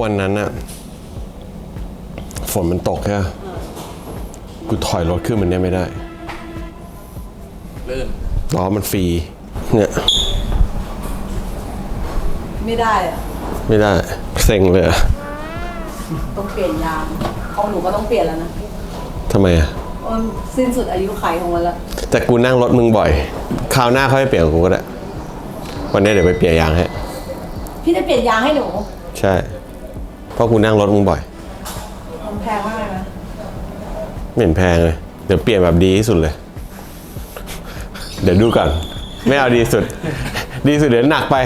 วันนั้นอะฝนมันตกใช่ไหมกูถอยรถขึ้นมันเนี่ยไม่ได้ลื่นล้อมันฟรีเนี่ยไม่ได้อะไม่ได้เซ็งเลยอะต้องเปลี่ยนยางของหนูก็ต้องเปลี่ยนแล้วนะทำไมอะเพราะมันสิ้นสุดอายุขัยของมันแล้วแต่กูนั่งรถมึงบ่อยคราวหน้าเขาไปเปลี่ยนกับกูก็ได้วันนี้เดี๋ยวไปเปลี่ยนยางให้พี่จะเปลี่ยนยางให้หนู ใช่ เพราะกูนั่งรถมึงบ่อย มันแพงมากเลยนะไม่เห็นแพงเลย เดี๋ยวเปลี่ยนแบบดีที่สุดเลย เดี๋ยวดูก่อน ไม่เอาดีสุด ดีสุดเดี๋ยวหนักไป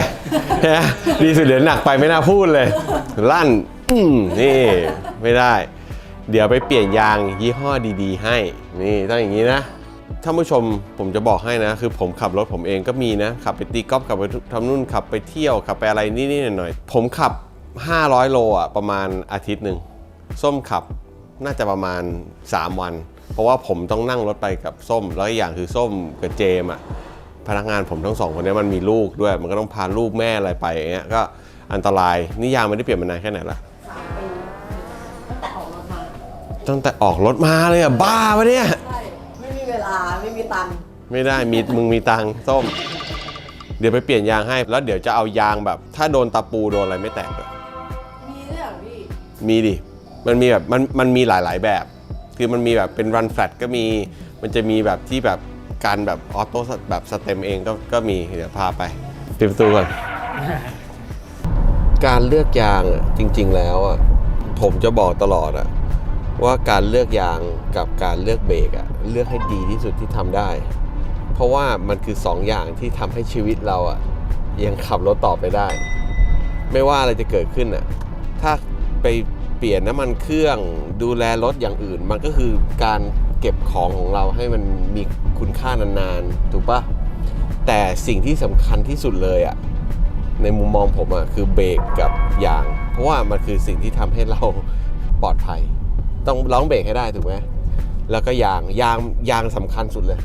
นะดีสุดเดี๋ยวหนักไปไม่น่าพูดเลย ลั่นอืมนี่ ไม่ได้ เดี๋ยวไปเปลี่ยนยางยี่ห้อดีๆ ให้ นี่ต้องอย่างนี้นะ ท่านผู้ชมผมจะบอกให้นะ คือผมขับรถผมเองก็มีนะ ขับไปตีกอล์ฟขับไปทำนู่นขับไปเที่ยวขับไปอะไรนี่ๆหน่อยๆผมขับ 500 โลอะประมาณอาทิตย์หนึ่งส้มขับน่าจะประมาณ 3 วัน เพราะว่าผมต้องนั่งรถไปกับส้ม แล้วอีกอย่างคือส้มกับเจมส์อะพนักงานผมทั้งสองคนเนี้มันมีลูกด้วย มันก็ต้องพาลูกแม่อะไรไปอย่างเงี้ยก็อันตรายนี่ยางไม่ได้เปลี่ยนมานานแค่ไหนละสามปีตั้งแต่ออกรถมาตั้งแต่ออกรถมาเลยอะบ้าปะเนี่ยใช่ไม่มีเวลาไม่มีตังค์ไม่ได้มีมึงมีตังค์ส้ม เดี๋ยวไปเปลี่ยนยางให้ แล้วเดี๋ยวจะเอายางแบบ ถ้าโดนตะปูโดนอะไรไม่แตกเลย มีดิ มันมีแบบมันมันมีหลาย ๆ แบบ คือมันมีแบบเป็นรันแฟลตก็มี มันจะมีแบบที่แบบการแบบออโต้แบบสเต็มเองก็ก็มี เดี๋ยวพาไปปิดประตูก่อน การเลือกยางอะจริง ๆ แล้วอะผมจะบอกตลอดอะว่าการเลือกยางกับการเลือกเบรกอะเลือกให้ดีที่สุดที่ทำได้ เพราะว่ามันคือสองอย่างที่ทำให้ชีวิตเราอะยังขับรถต่อไปได้ ไม่ว่าอะไรจะเกิดขึ้นอะถ้า ไปเปลี่ยนน้ำมันเครื่องดูแลรถอย่างอื่น มันก็คือการเก็บของของเราให้มันมีคุณค่านานๆ ถูกปะแต่สิ่งที่สำคัญที่สุดเลยอะในมุมมองผมอะคือเบรกกับยาง เพราะว่ามันคือสิ่งที่ทำให้เราปลอดภัย ต้องร้องเบรกให้ได้ถูกไหมแล้วก็ยางยางยางสำคัญสุดเลย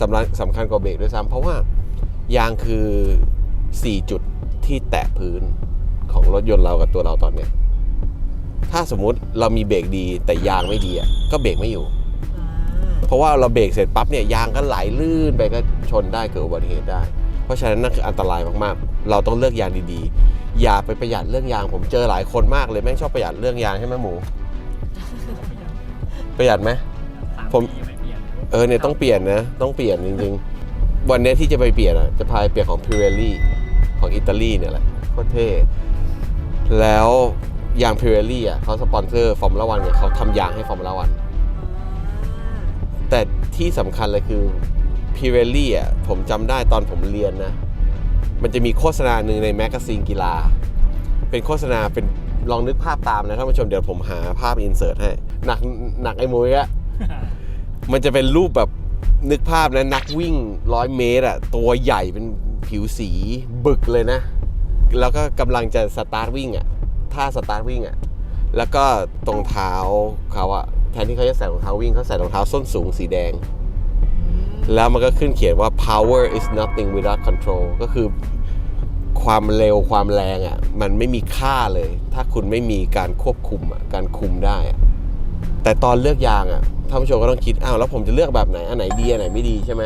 สำคัญสำคัญกว่าเบรกด้วยซ้ำเพราะว่ายางคือ 4 จุดที่แตะพื้นของรถยนต์เรากับตัวเราตอนเนี้ย ถ้าสมมุติเรามีเบรกดีแต่ยางไม่ดีอะก็เบรกไม่อยู่ เพราะว่าเราเบรกเสร็จปั๊บเนี่ยยางก็ไหลลื่นไปก็ชนได้เกิดอุบัติเหตุได้ เพราะฉะนั้นนั่นคืออันตรายมากๆ เราต้องเลือกยางดีๆ อย่าไปประหยัดเรื่องยางผมเจอหลายคนมากเลยแม่งชอบประหยัดเรื่องยางใช่ไหมหมู ประหยัดไหมผมเออเนี่ยต้องเปลี่ยนนะต้องเปลี่ยนจริงๆ วันเนี้ยที่จะไปเปลี่ยนอะจะพาไปเปลี่ยนของ Pirelli ของอิตาลีเนี่ยแหละโคตรเท่แล้ว ยาง Pirelli อะเขาสปอนเซอร์ฟอร์มูล่าวันเนี่ยเขาทำยางให้ฟอร์มูล่าวันแต่ที่สำคัญเลยคือ Pirelli อะผมจำได้ตอนผมเรียนนะ มันจะมีโฆษณาหนึ่งในแมกกาซีนกีฬา เป็นโฆษณาเป็นลองนึกภาพตามนะท่านผู้ชมเดี๋ยวผมหาภาพอินเสิร์ตให้ หนักหนักไอ้มุ้ยอะมันจะเป็นรูปแบบนึกภาพนะนักวิ่งร้อยเมตรอะตัวใหญ่เป็นผิวสีบึกเลยนะ แล้วก็กำลังจะสตาร์ทวิ่งอะ ท่าสตาร์ทวิ่งอะแล้วก็ตรงเท้าเขาอะแทนที่เขาจะใส่รองเท้าวิ่งเขาใส่รองเท้าส้นสูงสีแดง แล้วมันก็ขึ้นเขียนว่า power is nothing without control ก็คือความเร็วความแรงอะ่ะมันไม่มีค่าเลย ถ้าคุณไม่มีการควบคุมอะการคุมได้อะแต่ตอนเลือกยางอะ่ะท่านผู้ชมก็ต้องคิดอ้าวแล้วผมจะเลือกแบบไหนอันไหนดีอันไหนไม่ดีใช่ไหม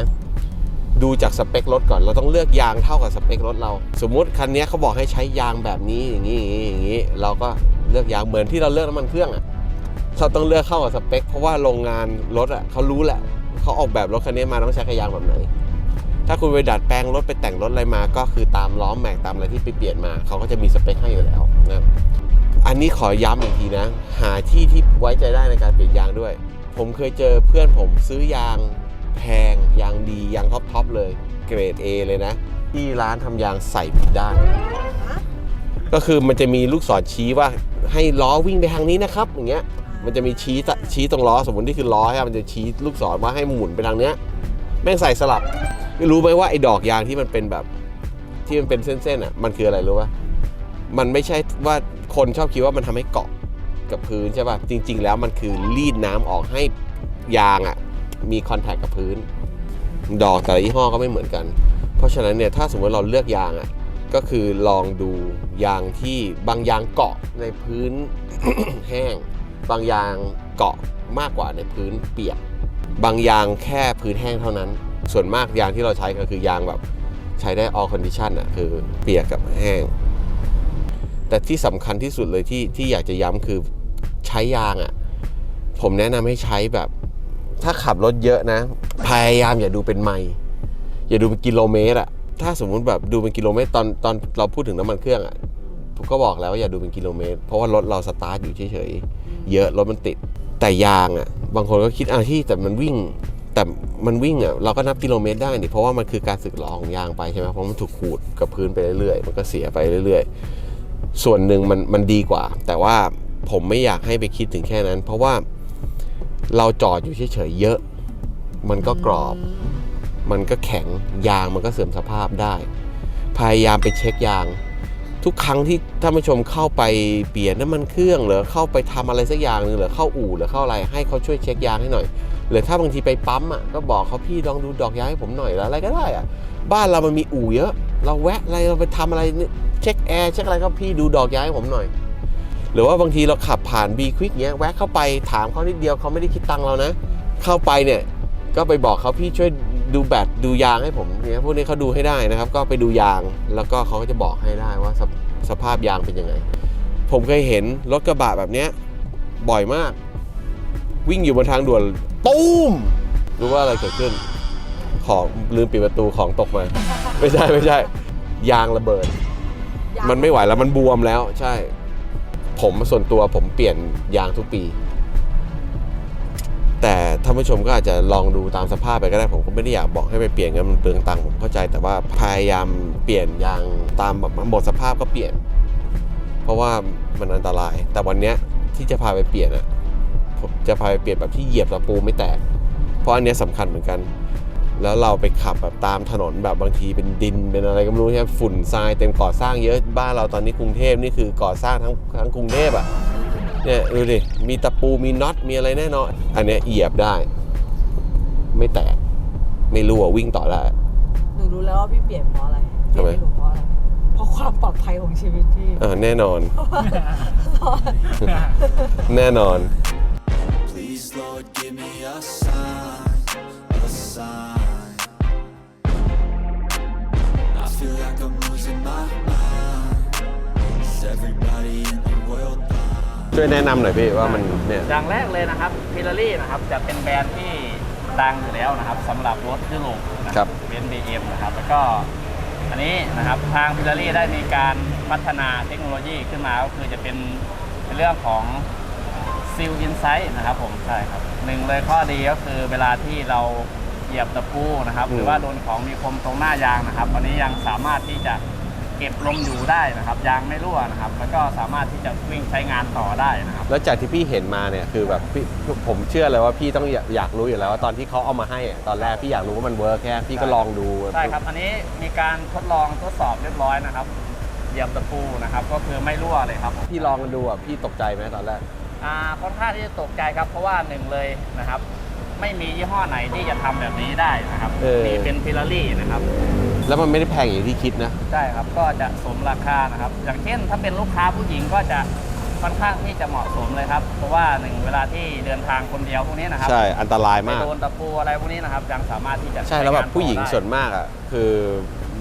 ดูจากสเปครถก่อน เราต้องเลือกยางเท่ากับสเปครถเรา สมมุติคันนี้เขาบอกให้ใช้ยางแบบนี้อย่างนี้อย่างนี้อย่างนี้ เราก็เลือกยางเหมือนที่เราเลือกน้ำมันเครื่องอะเราต้องเลือกเข้ากับสเปค เพราะว่าโรงงานรถอะเขารู้แหละเขาออกแบบรถคันนี้มาต้องใช้กระยางแบบไหน ถ้าคุณไปดัดแปลงรถไปแต่งรถอะไรมาก็คือตามล้อมแม็กตามอะไรที่ไปเปลี่ยนมาเขาก็จะมีสเปคให้อยู่แล้วนะอันนี้ขอย้ำอีกทีนะ หาที่ที่ไว้ใจได้ในการเปลี่ยนยางด้วย ผมเคยเจอเพื่อนผมซื้อยาง แพงยางดียางท็อปทอปเลย เกรด A เลยนะ ที่ร้านทำยางใส่ผิดด้าน ก็คือมันจะมีลูกศรชี้ว่าให้ล้อวิ่งไปทางนี้นะครับ อย่างเงี้ย มันจะมีชี้ชี้ตรงล้อสมมตินี่คือล้อใช่ไหมมันจะชี้ลูกศรว่าให้หมุนไปทางเนี้ย แม่งใส่สลับ รู้ไหมว่าไอ้ดอกยางที่มันเป็นแบบ ที่มันเป็นเส้นๆอะ มันคืออะไรรู้ป่ะ มันไม่ใช่ว่าคนชอบคิดว่ามันทำให้เกาะกับพื้นใช่ป่ะ จริง ๆ แล้วมันคือรีดน้ำออกให้ยางอะ มีคอนแทคกับพื้น ดอกแต่ละยี่ห้อก็ไม่เหมือนกัน เพราะฉะนั้นเนี่ยถ้าสมมติเราเลือกยางอะก็คือลองดูยางที่บางยางเกาะในพื้นแห้ง บางยางเกาะมากกว่าในพื้นเปียก บางยางแค่พื้นแห้งเท่านั้น ส่วนมากยางที่เราใช้ก็คือยางแบบใช้ได้ all condition อะคือเปียกกับแห้ง แต่ที่สำคัญที่สุดเลยที่ที่อยากจะย้ำคือใช้ยางอะผมแนะนำให้ใช้แบบ ถ้าขับรถเยอะนะ พยายามอย่าดูเป็นไมล์อย่าดูเป็นกิโลเมตรอะถ้าสมมุติแบบดูเป็นกิโลเมตรตอนตอนเราพูดถึงน้ำมันเครื่องอะผมก็บอกแล้วว่าอย่าดูเป็นกิโลเมตร เพราะว่ารถเราสตาร์ทอยู่เฉยๆเยอะรถมันติด แต่ยางอะบางคนก็คิดอะที่แต่มันวิ่ง แต่มันวิ่งอะเราก็นับกิโลเมตรได้นี่เพราะว่ามันคือการสึกหรอของยางไปใช่ไหมเพราะมันถูกขูดกับพื้นไปเรื่อยๆมันก็เสียไปเรื่อยๆ ส่วนหนึ่งมันมันดีกว่า แต่ว่าผมไม่อยากให้ไปคิดถึงแค่นั้น เพราะว่า เราจอดอยู่เฉยๆเยอะ มันก็กรอบ มันก็แข็งยางมันก็เสื่อมสภาพได้ พยายามไปเช็คยาง ทุกครั้งที่ท่านผู้ชมเข้าไปเปลี่ยนน้ำมันเครื่องหรือเข้าไปทำอะไรสักอย่างหนึ่งหรือเข้าอู่หรือเข้าอะไรให้เขาช่วยเช็คยางให้หน่อยหรือถ้าบางทีไปปั๊มอะก็บอกเขาพี่ลองดูดอกยางให้ผมหน่อยหรืออะไรก็ได้อะบ้านเรามันมีอู่เยอะ เราแวะอะไรเราไปทำอะไรนี่เช็คแอร์เช็คอะไรก็พี่ดูดอกยางให้ผมหน่อย หรือว่าบางทีเราขับผ่านบีควิกเงี้ยแวะเข้าไปถามเขานิดเดียวเขาไม่ได้คิดตังค์เรานะ เข้าไปเนี่ยก็ไปบอกเขาพี่ช่วยดูแบตดูยางให้ผมเนี่ยพวกนี้เขาดูให้ได้นะครับ ก็ไปดูยางแล้วก็เขาก็จะบอกให้ได้ว่าสภสภาพยางเป็นยังไง ผมเคยเห็นรถกระบะแบบเนี้ยบ่อยมาก วิ่งอยู่บนทางด่วนตุ้มรู้ว่าอะไรเกิดขึ้น ของลืมปิดประตูของตกมา ไม่ใช่ไม่ใช่ ยางระเบิดยางมันไม่ไหวแล้วมันบวมแล้วใช่ ผมส่วนตัวผมเปลี่ยนยางทุกปี แต่ท่านผู้ชมก็อาจจะลองดูตามสภาพไปก็ได้ผมก็ไม่ได้อยากบอกให้ไปเปลี่ยนกันมันเปลืองตังค์ผมเข้าใจแต่ว่าพยายามเปลี่ยนยางตามแบบหมดสภาพก็เปลี่ยน เพราะว่ามันอันตราย แต่วันเนี้ยที่จะพาไปเปลี่ยนอะผมจะพาไปเปลี่ยนแบบที่เหยียบตะปูไม่แตกเพราะอันเนี้ยสำคัญเหมือนกัน แล้วเราไปขับแบบตามถนนแบบบางทีเป็นดินเป็นอะไรก็ไม่รู้ใช่ไหมฝุ่นทรายเต็มก่อสร้างเยอะบ้านเราตอนนี้กรุงเทพนี่คือก่อสร้างทั้งทั้งกรุงเทพอะเนี่ยดูดิมีตะปูมีน็อตมีอะไรแน่นอนอันเนี้ยเหยียบได้ ไม่แตกไม่รั่ววิ่งต่อได้หนูรู้แล้วว่าพี่เปลี่ยนเพราะอะไรทำไมเปลี่ยนให้หนูเพราะอะไรเพราะความปลอดภัยของชีวิตพี่อ่าแน่นอน แน่นอน Please, Lord, give me a sign, like I'm losing my mind. Is everybody in the world blind? ช่วยแนะนำหน่อยพี่ว่ามันเนี่ย อย่างแรกเลยนะครับพิลารี่นะครับจะเป็นแบรนด์ที่ดังอยู่แล้วนะครับสำหรับรถยุโรปนะครับเป็น BM นะครับแล้วก็อันนี้นะครับทางพิลารี่ได้มีการพัฒนาเทคโนโลยีขึ้นมาก็คือจะเป็นในเรื่องของซิลอินไซ h ์นะครับผมใช่ครับหนึ่งเลยข้อดีก็คือเวลาที่เรา เหยียบตะปูนะครับอืมหรือว่าโดนของมีคมตรงหน้ายางนะครับ อันนี้ยังสามารถที่จะเก็บลมอยู่ได้นะครับ ยางไม่รั่วนะครับ แล้วก็สามารถที่จะวิ่งใช้งานต่อได้นะครับ แล้วจากที่พี่เห็นมาเนี่ยคือแบบพี่ผมเชื่อเลยว่าพี่ต้องอยากอยากรู้อยู่แล้วว่าตอนที่เขาเอามาให้อะตอนแรกพี่อยากรู้ว่ามันเวิร์กแค่พี่ก็ลองดูใช่ครับ อันนี้มีการทดลองทดสอบเรียบร้อยนะครับ เหยียบตะปูนะครับ ก็คือไม่รั่วเลยครับพี่ลองกันดูอะพี่ตกใจไหมตอนแรก อ่าค่อนข้างที่จะตกใจครับ เพราะว่าหนึ่งเลยนะครับ ไม่มียี่ห้อไหนที่จะทำแบบนี้ได้นะครับเออนี่เป็นพิลารี่นะครับ แล้วมันไม่ได้แพงอย่างที่คิดนะ ใช่ครับ ก็จะสมราคานะครับ อย่างเช่นถ้าเป็นลูกค้าผู้หญิงก็จะค่อนข้างที่จะเหมาะสมเลยครับ เพราะว่าหนึ่งเวลาที่เดินทางคนเดียวพวกนี้นะครับใช่อันตรายไปมาก โดนตะปูอะไรพวกนี้นะครับยังสามารถที่จะใช่แล้วแบบงานต่อผู้หญิงได้ส่วนมากอะคือ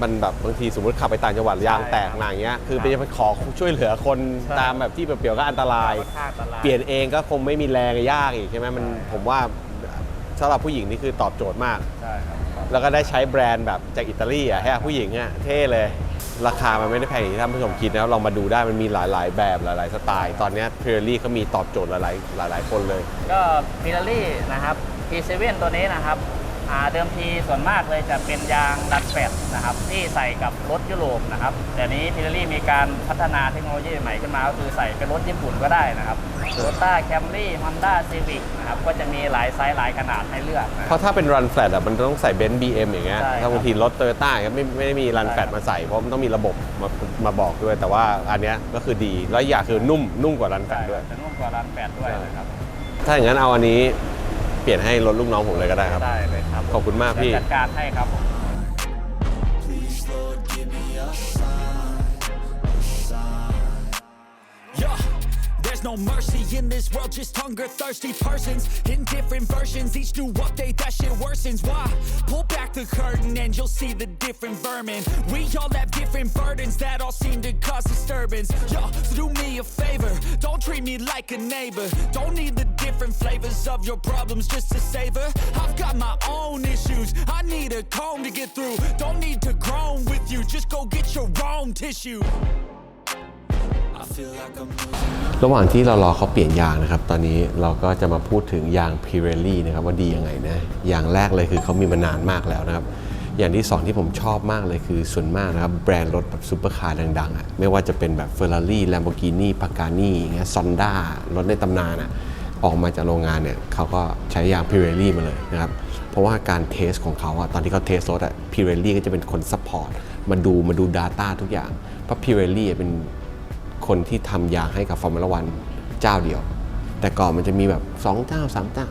มันแบบบางทีสมมติขับไปต่างจังหวัดยางแตกหนาอย่างเงี้ยคือไปจะไปขอช่วยเหลือคนใช่ตามแบบที่เปลี่ยวๆก็อันตรายค่อนข้างอันตรายเปลี่ยนเองก็คงไม่มีแรงยากอีกใช่ไหมมันใช่ผมว่า สำหรับผู้หญิงนี่คือตอบโจทย์มาก ใช่ครับแล้วก็ได้ใช้แบรนด์แบบจากอิตาลีอะให้ผู้หญิงอะเท่เลย ราคามันไม่ได้แพงอย่างที่ท่านผู้ชมคิดนะครับลองมาดูได้มันมีหลาย ๆ แบบหลาย ๆ สไตล์ ตอนเนี้เพอร์ลี่เขามีตอบโจทย์หลาย ๆ หลาย ๆ คนเลย ก็พิลารี่นะครับ P7 ตัวนี้นะครับ อ่าเดิมทีส่วนมากเลยจะเป็นยางดัดแปดนะครับที่ใส่กับรถยุโรปนะครับแต่นี้พิลารี่มีการพัฒนาเทคโนโลยีใหม่ขึ้นมาก็คือใส่เป็นรถญี่ปุ่นก็ได้นะครับโตต้าแคมรี่ฮอนด้าซีวิกนะครับก็จะมีหลายไซส์หลายขนาดให้เลือกนะเพครับราะถ้าเป็นรันแฟลตอะมันต้องใส่เบนซ์บีเอ็มอย่างเงี้ยใช่ครับถ้าบางทีรถโตโยต้าไม่ไม่ได้มีรันแฟลตใช่ครับ มาใส่เพราะมันต้องมีระบบมามาบอกด้วย แต่ว่าอันเนี้ยก็คือดีแล้วอีกอย่างคือนุ่มนุ่มกว่ารันแฟลใช่ตด้วย จะนุ่มกว่ารันแปดด้วยนะครับ ถ้าอย่างนั้นเอาอันนี้เปลี่ยนให้รถลูกน้องผมเลยก็ได้ครับ ได้เลยครับขอบคุณมากพี่ จัดการให้ครับผม Please, Lord, give me a sign, a sign. Yeah. There's no mercy in this world, just hunger-thirsty persons in different versions. Each new update, that shit worsens. Why? Pull back the curtain and you'll see the different vermin. We all have different burdens that all seem to cause disturbance. Yo, so do me a favor, don't treat me like a neighbor. Don't need the different flavors of your problems just to savor. I've got my own issues, I need a comb to get through. Don't need to groan with you, just go get your own tissue. I feel like I'm losing. ระหว่างที่เรารอเขาเปลี่ยนยางนะครับ ตอนนี้เราก็จะมาพูดถึงยาง Pirelli นะครับว่าดียังไงนะ อย่างแรกเลยคือเขามีมานานมากแล้วนะครับ อย่างที่สองที่ผมชอบมากเลยคือส่วนมากนะครับ แบรนด์รถแบบซูเปอร์คาร์ดังๆอะ่ะไม่ว่าจะเป็นแบบ Ferrari Lamborghini Pagani อย่างเงี้ย Sonda รถในตำนานอะ่ะ ออกมาจากโรงงานเนี่ยเขาก็ใช้ยาง Pirelli มาเลยนะครับ เพราะว่าการเทสของเขาอะตอนที่เขาเทสรถอะ Pirelli ก็จะเป็นคนซัพพอร์ตมาดูมาดู Data ทุกอย่าง เพราะ Pirelli เป็นคนที่ทำยางให้กับฟอร์มูล่าวันเจ้าเดียว แต่ก่อนมันจะมีแบบ2เจ้า3เจ้า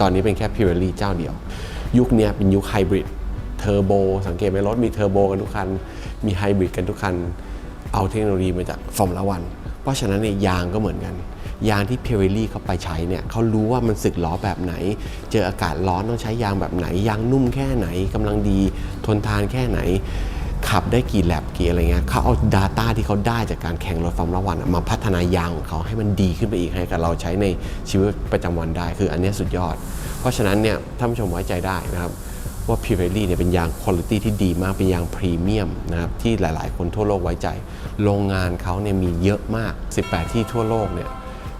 ตอนนี้เป็นแค่ Pirelli เจ้าเดียว ยุคนี้เป็นยุคไฮบริดเทอร์โบสังเกตไหมรถมีเทอร์โบกันทุกคัน มีไฮบริดกันทุกคัน เอาเทคโนโลยีมาจากฟอร์มูล่าวันเพราะฉะนั้นเนี่ยยางก็เหมือนกัน ยางที่ Pirelli เขาไปใช้เนี่ยเขารู้ว่ามันสึกล้อแบบไหน เจออากาศร้อนต้องใช้ยางแบบไหน ยางนุ่มแค่ไหนกำลังดีทนทานแค่ไหน ขับได้กี่แลบกี่อะไรเงี้ยเขาเอา Data ที่เขาได้จากการแข่งรถฟอร์มูล่าวันมาพัฒนายางของเขาให้มันดีขึ้นไปอีกให้กับเราใช้ในชีวิตประจำวันได้ คืออันนี้สุดยอด เพราะฉะนั้นเนี่ยท่านผู้ชมไว้ใจได้นะครับว่า Pirelli เนี่ยเป็นยางคุณภาพที่ดีมาก เป็นยางพรีเมียมนะครับที่หลาย ๆ คนทั่วโลกไว้ใจ โรงงานเขาเนี่ยมีเยอะมาก 18 ที่ทั่วโลกเนี่ย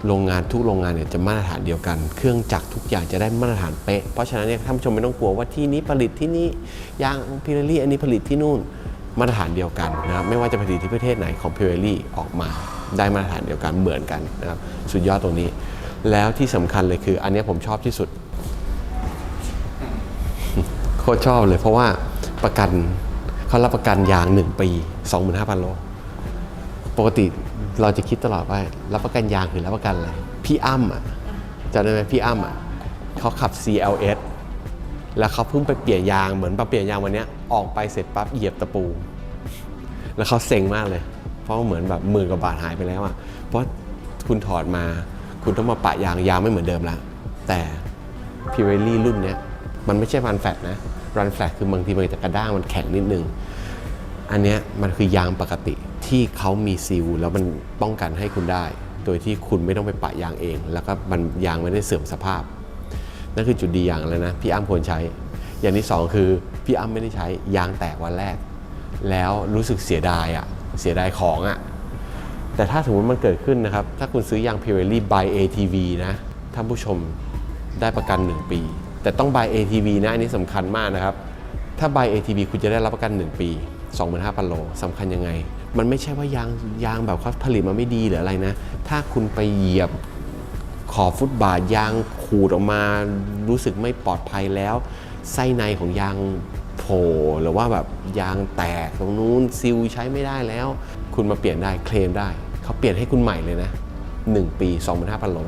โรงงานทุกโรงงานเนี่ยจะมาตรฐานเดียวกัน เครื่องจักรทุกอย่างจะได้มาตรฐานเป๊ะ เพราะฉะนั้นเนี่ยท่านผู้ชมไม่ต้องกลัวว่าที่นี้ผลิตที่นี่ยางพิเรลี่อันนี้ผลิตที่นู่นมาตรฐานเดียวกันนะครับไม่ว่าจะผลิตที่ประเทศไหนของพิเรลี่ออกมา ได้มาตรฐานเดียวกันเหมือนกันนะครับสุดยอดตรงนี้ แล้วที่สำคัญเลยคือ อันนี้ผมชอบที่สุดโคตรชอบเลยเพราะว่าประกันเขารับประกันยาง 1 ปี 25,000 โล ปกติ เราจะคิดตลอดว่ารับประกันยางคือรับประกันอะไร พี่อ้ำอะจำได้ไหมพี่อ้ำอะเขาขับ CLS แล้วเขาเพิ่งไปเปลี่ยนยางเหมือนมาเปลี่ยนยางวันเนี้ยออกไปเสร็จปั๊บเหยียบตะปู แล้วเขาเซ็งมากเลย เพราะว่าเหมือนแบบหมื่นกว่าบาทหายไปแล้วอะเพราะคุณถอดมาคุณต้องมาปะยางยางไม่เหมือนเดิมแล้วแต่พิเรลี่รุ่นเนี้ยมันไม่ใช่รันแฟลตนะรันแฟลตคือบางทีมันจะกระด้างมันแข็งนิดนึง อันเนี้ยมันคือยางปกติที่เขามีซีลแล้วมันป้องกันให้คุณได้ โดยที่คุณไม่ต้องไปปะยางเอง แล้วก็มันยางไม่ได้เสื่อมสภาพ นั่นคือจุดดีอย่างเลยนะพี่อ้ำควรใช้ อย่างที่สองคือพี่อ้ำไม่ได้ใช้ยางแตกวันแรก แล้วรู้สึกเสียดายอะ่ะเสียดายของอะ่ะแต่ถ้าสมมติมันเกิดขึ้นนะครับ ถ้าคุณซื้อยาง Pirelli by ATV นะท่านผู้ชมได้ประกัน 1 ปี แต่ต้อง by ATV นะอันนี้สำคัญมากนะครับ ถ้า by ATV คุณจะได้รับประกัน 1 ปี 25,000 โลสำคัญยังไง มันไม่ใช่ว่ายางยางแบบเขาผลิตมาไม่ดีหรืออะไรนะ ถ้าคุณไปเหยียบขอบฟุตบาทยางขูดออกมา รู้สึกไม่ปลอดภัยแล้ว ไส้ในของยางโผล่หรือว่าแบบยางแตกตรงนู้นซิลใช้ไม่ได้แล้ว คุณมาเปลี่ยนได้เคลมได้ เขาเปลี่ยนให้คุณใหม่เลยนะ 1 ปี 25,000 โล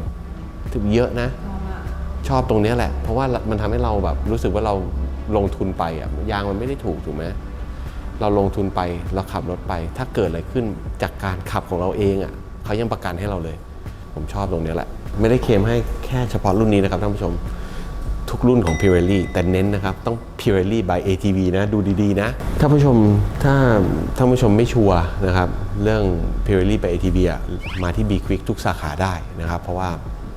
ถือเยอะนะชอบตรงนี้แหละ เพราะว่ามันทำให้เราแบบรู้สึกว่าเราลงทุนไปอะยางมันไม่ได้ถูกถูกไหม เราลงทุนไปเราขับรถไป ถ้าเกิดอะไรขึ้นจากการขับของเราเองอะเขายังประกันให้เราเลย ผมชอบตรงนี้แหละ ไม่ได้เคมให้แค่เฉพาะรุ่นนี้นะครับท่านผู้ชม ทุกรุ่นของ Pirelli แต่เน้นนะครับ ต้อง Pirelli by ATV นะ ดูดีๆนะท่านผู้ชมถ้าท่านผู้ชมไม่ชัวร์นะครับ เรื่อง Pirelli by ATV อะมาที่ B Quick ทุกสาขาได้นะครับ เพราะว่า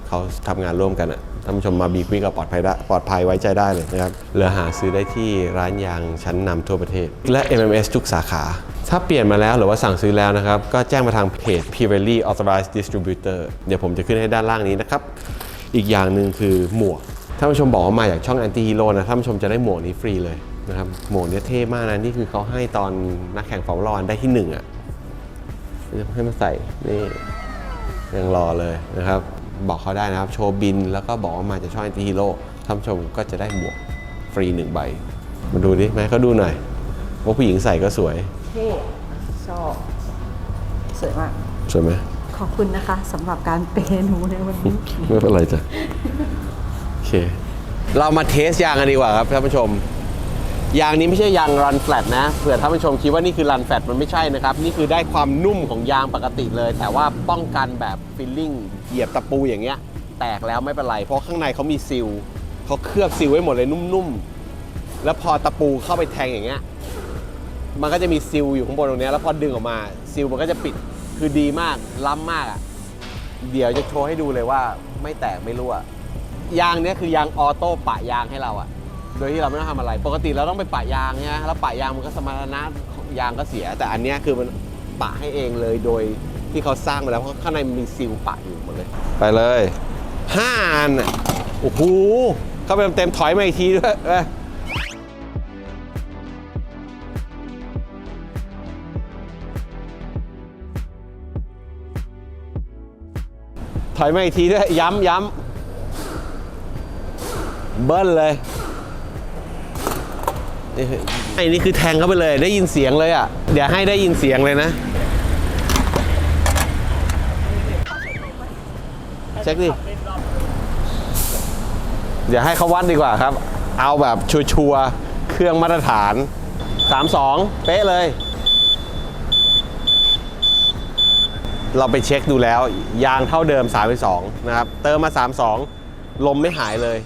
เขาทำงานร่วมกันอะ ท่านผู้ชมมา B Quick ก็ปลอดภัยได้ปลอดภัยไว้ใจได้เลยนะครับเหลือหาซื้อได้ที่ร้านยางชั้นนำทั่วประเทศ และ MMS ทุกสาขา ถ้าเปลี่ยนมาแล้วหรือว่าสั่งซื้อแล้วนะครับ ก็แจ้งมาทางเพจ Pirelli Authorized Distributor เดี๋ยวผมจะขึ้นให้ด้านล่างนี้นะครับ อีกอย่างหนึ่งคือหมวกท่านผู้ชมบอกว่ามาจากช่อง Anti Hero นะท่านผู้ชมจะได้หมวกนี้ฟรีเลยนะครับหมวกนี้เท่มากนะนี่คือเขาให้ตอนนักแข่งฟอร์มูล่าวันได้ที่หนึ่งอะให้มาใส่นี่ยังรอเลยนะครับ บอกเขาได้นะครับ โชว์บินแล้วก็บอกว่ามาจากช่อง Anti Hero ท่านผู้ชมก็จะได้หมวกฟรีหนึ่งใบ มาดูดิแม่เขาดูหน่อย ว่าผู้หญิงใส่ก็สวยเท่ชอบสวยมาก สวยไหมขอบคุณนะคะสำหรับการเปย์หนูในวันนี้ ไม่เป็นไรจ้ะ โอเค เรามาเทสยางกันดีกว่าครับท่านผู้ชม ยางนี้ไม่ใช่ยางรันแฟลตนะเผื่อท่านผู้ชมคิดว่านี่คือรันแฟลตมันไม่ใช่นะครับ นี่คือได้ความนุ่มของยางปกติเลย แต่ว่าป้องกันแบบฟิลลิ่งเหยียบตะปูอย่างเงี้ย แตกแล้วไม่เป็นไร เพราะข้างในเขามีซีลเขาเคลือบซีลไว้หมดเลยนุ่มๆ แล้วพอตะปูเข้าไปแทงอย่างเงี้ยมันก็จะมีซิลอยู่ข้างบนตรงเนี้ยแล้วพอดึงออกมาซิลมันก็จะปิดคือดีมากล้ำมากอะเดี๋ยวจะโชว์ให้ดูเลยว่าไม่แตกไม่รั่วยางเนี้ยคือยางออโต้ปะยางให้เราอะ โดยที่เราไม่ต้องทำอะไร ปกติเราต้องไปปะยางเนี่ยแล้วปะยางมันก็สมรรถนะยางก็เสีย แต่อันเนี้ยคือมันปะให้เองเลยโดยที่เขาสร้างมาแล้วเพราะข้างในมันมีซิลปะอยู่หมดเลยไปเลยห้าอันอะโอ้โหเข้าไปเต็มๆถอยมาอีกทีด้วยเอ้ยถอยมาอีกทีด้วยย้ำย้ำเบิ้ลเลยนี่คือ ไอ้นี่คือแทงเข้าไปเลยได้ยินเสียงเลยอะ เดี๋ยวให้ได้ยินเสียงเลยนะ เช็คดิ เดี๋ยวให้เขาวัดดีกว่าครับ เอาแบบชัวร์ๆเครื่องมาตรฐาน 3-2 เป๊ะเลย เราไปเช็คดูแล้ว ยางเท่าเดิม 32 นะครับ เติมมา 32 ลมไม่หายเลย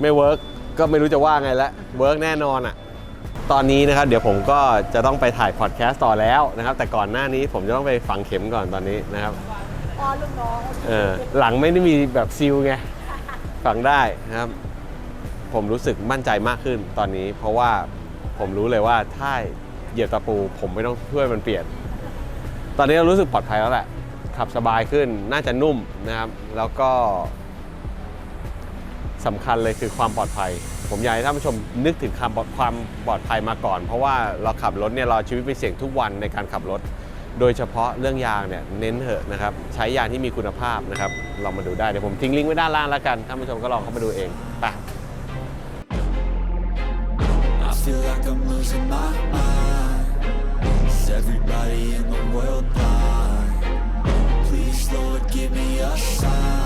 ไม่เวิร์ก ก็ไม่รู้จะว่าไงแล้วเวิร์กแน่นอนอะ่ะตอนนี้นะครับเดี๋ยวผมก็จะต้องไปถ่ายพอดแคสต์ต่อแล้วนะครับ แต่ก่อนหน้านี้ผมจะต้องไปฝังเข็มก่อนตอนนี้นะครับอ๋อลูกน้องเออหลังไม่ได้มีแบบซิลไงฝังได้นะครับ ผมรู้สึกมั่นใจมากขึ้นตอนนี้ เพราะว่าผมรู้เลยว่าถ้าเหยียบตะปู ผมไม่ต้องช่วยมันเปลี่ยน ตอนนี้เรารู้สึกปลอดภัยแล้วแหละขับสบายขึ้นน่าจะนุ่มนะครับ แล้วก็ สำคัญเลยคือความปลอดภัย ผมอยากให้ท่านผู้ชมนึกถึงคำความปลอดภัยมาก่อน เพราะว่าเราขับรถเนี่ยเราชีวิตไปเสี่ยงทุกวันในการขับรถ โดยเฉพาะเรื่องยางเนี่ยเน้นเถอะนะครับใช้ยางที่มีคุณภาพนะครับลองมาดูได้เดี๋ยวผมทิ้งลิงก์ไว้ด้านล่างแล้วกันท่านผู้ชมก็ลองเข้ามาดูเองไป I feel like I'm losing my mind. Is everybody in the world blind? Please, Lord, give me a sign.